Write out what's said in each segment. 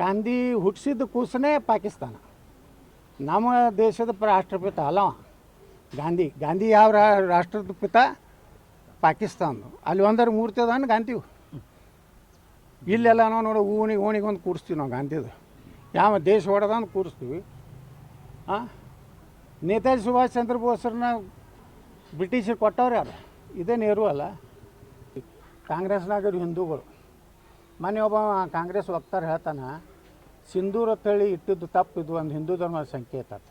ಗಾಂಧಿ ಹುಟ್ಟಿಸಿದ ಕೂಸನೇ ಪಾಕಿಸ್ತಾನ. ನಮ್ಮ ದೇಶದ ರಾಷ್ಟ್ರಪಿತ ಅಲ್ಲ ಗಾಂಧಿ ಗಾಂಧಿ ಯಾವ ರಾಷ್ಟ್ರದ ಪಿತ ಪಾಕಿಸ್ತಾನದು ಅಲ್ಲಿ ಒಂದರ ಮೂರ್ತಿ ಅದಾನ ಗಾಂಧಿ. ಇಲ್ಲೆಲ್ಲ ನಾವು ನೋಡಿ ಓಣಿಗೆ ಓಣಿಗೆ ಒಂದು ಕೂರಿಸ್ತೀವಿ ನಾವು ಗಾಂಧಿದು. ಯಾವ ದೇಶ ಹೊಡೆದಂದು ಕೂರಿಸ್ತೀವಿ ಹಾಂ ನೇತಾಜಿ ಸುಭಾಷ್ ಚಂದ್ರ ಬೋಸ್ರನ್ನ ಬ್ರಿಟಿಷರು ಕೊಟ್ಟವ್ರು ಯಾರು? ಇದೇ ನೆಹರು ಅಲ್ಲ. ಕಾಂಗ್ರೆಸ್ನಾಗರು ಹಿಂದೂಗಳು. ಮೊನ್ನೆ ಒಬ್ಬ ಕಾಂಗ್ರೆಸ್ ವಕ್ತಾರ ಹೇಳ್ತಾನೆ, ಸಿಂಧೂರ ತಳಿ ಇಟ್ಟಿದ್ದು ತಪ್ಪು, ಇದು ಒಂದು ಹಿಂದೂ ಧರ್ಮದ ಸಂಕೇತ ಅಂತ.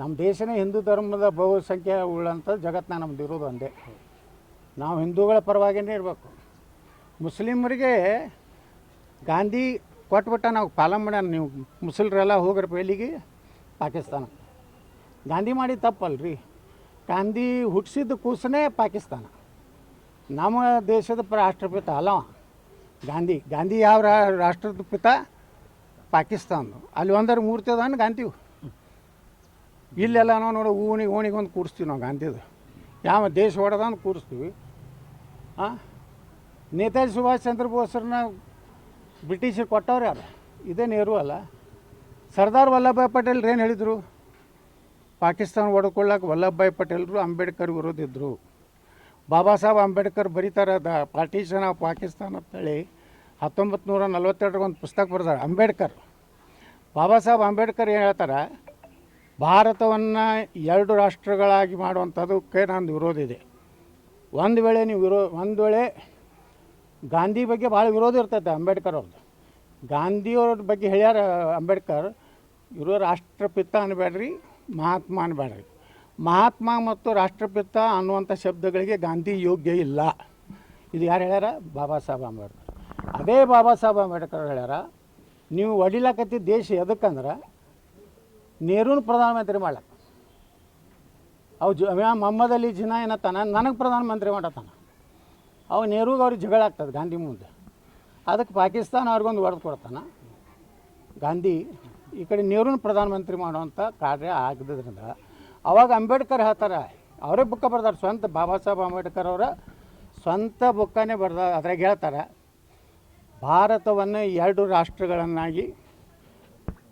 ನಮ್ಮ ದೇಶನೇ ಹಿಂದೂ ಧರ್ಮದ ಬಹುಸಂಖ್ಯೆ ಉಳ್ಳಂಥ ಜಗತ್ತಿನ ನಮ್ದು ಇರೋದು ಒಂದೇ. ನಾವು ಹಿಂದೂಗಳ ಪರವಾಗಿಯೇ ಇರಬೇಕು. ಮುಸ್ಲಿಮರಿಗೆ ಗಾಂಧಿ ಕೊಟ್ಬಿಟ್ಟ ನಾವು ಪಾಲನ್ ಮಾಡ್ಯಾನ ನೀವು ಮುಸ್ಲಿಮರೆಲ್ಲ ಹೋಗ್ರ ಪೇಲಿಗೆ ಪಾಕಿಸ್ತಾನ. ಗಾಂಧಿ ಮಾಡಿ ತಪ್ಪಲ್ರಿ. ಗಾಂಧಿ ಹುಟ್ಟಿಸಿದ ಕೂಸನೇ ಪಾಕಿಸ್ತಾನ. ನಮ್ಮ ದೇಶದ ರಾಷ್ಟ್ರಪಿತ ಅಲ್ಲವ ಗಾಂಧಿ ಗಾಂಧಿ ಯಾವ ರಾಷ್ಟ್ರದ ಪಿತ? ಪಾಕಿಸ್ತಾನ ಅಲ್ಲಿ ಒಂದರ ಮೂರ್ತಿ ಅದಾನ ಗಾಂಧಿ ಇಲ್ಲೆಲ್ಲ ನಾವು ನೋಡಿ ಓಣಿ ಓಣಿಗೆ ಒಂದು ಕೂರಿಸ್ತೀವಿ ನಾವು ಗಾಂಧಿದು. ಯಾವ ದೇಶ ಹೊಡೆದಂದು ಕೂರಿಸ್ತೀವಿ. ಹಾಂ ನೇತಾಜಿ ಸುಭಾಷ್ ಚಂದ್ರ ಬೋಸ್ರನ್ನ ಬ್ರಿಟಿಷರು ಕೊಟ್ಟವ್ರು ಯಾರು? ಇದೇ ನೆಹರು ಅಲ್ಲ. ಸರ್ದಾರ್ ವಲ್ಲಭಭಾಯ್ ಪಟೇಲ್ ಏನು ಹೇಳಿದರು? ಪಾಕಿಸ್ತಾನ ಹೊಡ್ಕೊಳ್ಳೋಕೆ ವಲ್ಲಭಭಾಯ್ ಪಟೇಲ್ರು ಅಂಬೇಡ್ಕರ್ ವಿರೋಧ ಇದ್ದರು ಬಾಬಾ ಸಾಹೇಬ್ ಅಂಬೇಡ್ಕರ್ ಬರೀತಾರೆ ದ ಪಾರ್ಟಿಷನ್ ಆಫ್ ಪಾಕಿಸ್ತಾನ ಅಂತೇಳಿ ಹತ್ತೊಂಬತ್ತು ನೂರ ನಲ್ವತ್ತೆರಡಕ್ಕೆ ಒಂದು ಪುಸ್ತಕ ಬರ್ತಾರೆ ಅಂಬೇಡ್ಕರ್. ಬಾಬಾ ಸಾಹೇಬ್ ಅಂಬೇಡ್ಕರ್ ಏನು ಹೇಳ್ತಾರೆ, ಭಾರತವನ್ನು ಎರಡು ರಾಷ್ಟ್ರಗಳಾಗಿ ಮಾಡುವಂಥದ್ದಕ್ಕೆ ನಂದು ವಿರೋಧ ಇದೆ. ಒಂದು ವೇಳೆ ನೀವು ವಿರೋ, ಒಂದು ವೇಳೆ ಗಾಂಧಿ ಬಗ್ಗೆ ಭಾಳ ವಿರೋಧ ಇರ್ತೈತೆ ಅಂಬೇಡ್ಕರ್ ಅವ್ರದ್ದು ಗಾಂಧಿಯವ್ರ ಬಗ್ಗೆ ಹೇಳ್ಯಾರ ಅಂಬೇಡ್ಕರ್, ಇವರು ರಾಷ್ಟ್ರಪಿತ ಅನ್ಬೇಡ್ರಿ ಮಹಾತ್ಮ ಅನ್ಬೇಡ್ರಿ ಮಹಾತ್ಮ ಮತ್ತು ರಾಷ್ಟ್ರಪಿತ ಅನ್ನುವಂಥ ಶಬ್ದಗಳಿಗೆ ಗಾಂಧಿ ಯೋಗ್ಯ ಇಲ್ಲ. ಇದು ಯಾರು ಹೇಳ್ಯಾರ? ಬಾಬಾ ಸಾಹೇಬ್ ಅಂಬೇಡ್ಕರ್. ಅದೇ ಬಾಬಾ ಸಾಹೇಬ್ ಅಂಬೇಡ್ಕರ್ ಹೇಳ್ಯಾರ, ನೀವು ಒಡಿಲಕತ್ತಿ ದೇಶ ಎದಕ್ಕಂದ್ರೆ ನೆಹರೂನ ಪ್ರಧಾನಮಂತ್ರಿ ಮಾಡ್ಲಕ್ಕ. ಅವು ಜ ಮೊಹಮ್ಮದ್ ಅಲಿ ಜಿನಾ ಏನತ್ತಾನ ನನಗೆ ಪ್ರಧಾನಮಂತ್ರಿ ಮಾಡತ್ತಾನ. ಅವು ನೆಹರೂಗೆ ಅವ್ರಿಗೆ ಜಗಳ ಆಗ್ತದೆ ಗಾಂಧಿ ಮುಂದೆ. ಅದಕ್ಕೆ ಪಾಕಿಸ್ತಾನ ಅವ್ರಿಗೊಂದು ಹೊಡೆದು ಕೊಡ್ತಾನ. ಗಾಂಧಿ ಈ ಕಡೆ ನೆಹರೂನ ಪ್ರಧಾನಮಂತ್ರಿ ಮಾಡುವಂಥ ಕಾರ್ಯ ಆಗದ್ರಿಂದ ಅವಾಗ ಅಂಬೇಡ್ಕರ್ ಹೇಳ್ತಾರೆ, ಅವರೇ ಬುಕ್ಕ ಬರ್ದಾರೆ, ಸ್ವಂತ ಬಾಬಾ ಸಾಹೇಬ್ ಅಂಬೇಡ್ಕರ್ ಅವರ ಸ್ವಂತ ಬುಕ್ಕನೇ ಬರ್ದ ಅದ್ರಾಗ ಹೇಳ್ತಾರೆ, ಭಾರತವನ್ನು ಎರಡು ರಾಷ್ಟ್ರಗಳನ್ನಾಗಿ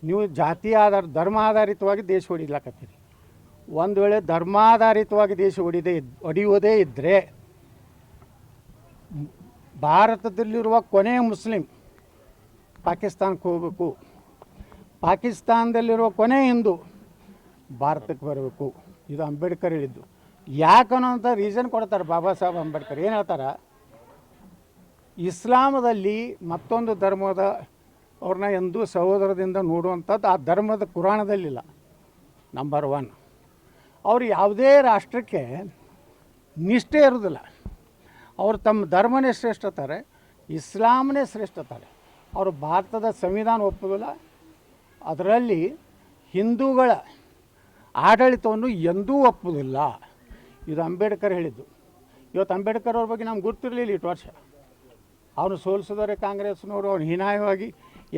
ನೀವು ಜಾತಿ ಆಧಾರ, ಧರ್ಮ ಆಧಾರಿತವಾಗಿ ದೇಶ ಹೊಡಿಲಾಕತ್ತೀರಿ. ಒಂದು ವೇಳೆ ಧರ್ಮಾಧಾರಿತವಾಗಿ ದೇಶ ಹೊಡಿದೇ ಇದ್ ಹೊಡೆಯುವುದೇ ಇದ್ದರೆ ಭಾರತದಲ್ಲಿರುವ ಕೊನೆಯ ಮುಸ್ಲಿಂ ಪಾಕಿಸ್ತಾನಕ್ಕೆ ಹೋಗಬೇಕು. ಪಾಕಿಸ್ತಾನದಲ್ಲಿರುವ ಕೊನೆ ಹಿಂದೂ ಭಾರತಕ್ಕೆ ಬರಬೇಕು. ಇದು ಅಂಬೇಡ್ಕರ್ ಹೇಳಿದ್ದು. ಯಾಕನ್ನೋಂಥ ರೀಸನ್ ಕೊಡ್ತಾರೆ ಬಾಬಾ ಸಾಹೇಬ್ ಅಂಬೇಡ್ಕರ್. ಏನು ಹೇಳ್ತಾರೆ? ಇಸ್ಲಾಮದಲ್ಲಿ ಮತ್ತೊಂದು ಧರ್ಮದ ಅವ್ರನ್ನ ಎಂದೂ ಸಹೋದರದಿಂದ ನೋಡುವಂಥದ್ದು ಆ ಧರ್ಮದ ಪುರಾಣದಲ್ಲಿಲ್ಲ. ನಂಬರ್ ಒನ್ ಅವರು ಯಾವುದೇ ರಾಷ್ಟ್ರಕ್ಕೆ ನಿಷ್ಠೆ ಇರೋದಿಲ್ಲ. ಅವರು ತಮ್ಮ ಧರ್ಮನೇ ಶ್ರೇಷ್ಠತಾರೆ ಇಸ್ಲಾಮನೇ ಶ್ರೇಷ್ಠತಾರೆ ಅವರು ಭಾರತದ ಸಂವಿಧಾನ ಒಪ್ಪೋದಿಲ್ಲ. ಅದರಲ್ಲಿ ಹಿಂದೂಗಳ ಆಡಳಿತವನ್ನು ಎಂದೂ ಒಪ್ಪುವುದಿಲ್ಲ ಇದು ಅಂಬೇಡ್ಕರ್ ಹೇಳಿದ್ದು. ಇವತ್ತು ಅಂಬೇಡ್ಕರ್ ಅವ್ರ ಬಗ್ಗೆ ನಮ್ಗೆ ಗೊತ್ತಿರಲಿಲ್ಲ ಇಟ್ಟು ವರ್ಷ. ಅವನು ಸೋಲಿಸಿದರೆ ಕಾಂಗ್ರೆಸ್ನವರು, ಅವ್ನು ಹೀನಾಯವಾಗಿ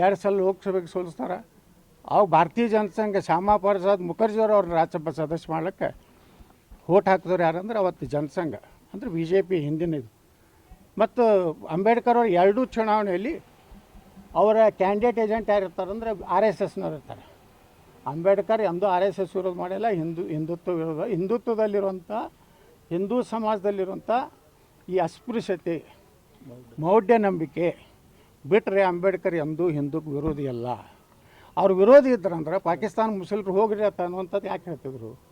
ಎರಡು ಸಲ ಲೋಕಸಭೆಗೆ ಸೋಲಿಸ್ತಾರೆ. ಅವಾಗ ಭಾರತೀಯ ಜನಸಂಘ ಶ್ಯಾಮಾ ಪ್ರಸಾದ್ ಮುಖರ್ಜಿಯವರು ಅವ್ರನ್ನ ರಾಜ್ಯಸಭಾ ಸದಸ್ಯ ಮಾಡೋಕ್ಕೆ ಓಟ್ ಹಾಕಿದವ್ರು ಯಾರಂದ್ರೆ ಅವತ್ತು ಜನಸಂಘ ಅಂದರೆ ಬಿ ಜೆ ಪಿ ಹಿಂದಿನದು ಮತ್ತು ಅಂಬೇಡ್ಕರ್ ಅವರು ಎರಡೂ ಚುನಾವಣೆಯಲ್ಲಿ ಅವರ ಕ್ಯಾಂಡಿಡೇಟ್ ಏಜೆಂಟ್ ಯಾರು ಇರ್ತಾರಂದ್ರೆ ಆರ್ ಎಸ್ ಎಸ್ನವ್ರು ಇರ್ತಾರೆ. ಅಂಬೇಡ್ಕರ್ ಎಂದೂ ಆರ್ ಎಸ್ ಎಸ್ ವಿರೋಧ ಮಾಡಿಲ್ಲ, ಹಿಂದೂ, ಹಿಂದುತ್ವ ವಿರೋಧ. ಹಿಂದುತ್ವದಲ್ಲಿರುವಂಥ, ಹಿಂದೂ ಸಮಾಜದಲ್ಲಿರುವಂಥ ಈ ಅಸ್ಪೃಶ್ಯತೆ ಮೌಢ್ಯ ನಂಬಿಕೆ ಬಿಟ್ಟರೆ ಅಂಬೇಡ್ಕರ್ ಎಂದೂ ಹಿಂದೂ ವಿರೋಧಿ ಅಲ್ಲ. ಅವ್ರು ವಿರೋಧಿ ಇದ್ರಂದ್ರೆ ಪಾಕಿಸ್ತಾನ ಮುಸ್ಲಿಮ್ರು ಹೋಗ್ರಿ ಅಂತ ಅನ್ನುವಂಥದ್ದು ಯಾಕೆ ಹೇಳ್ತಿದ್ರು?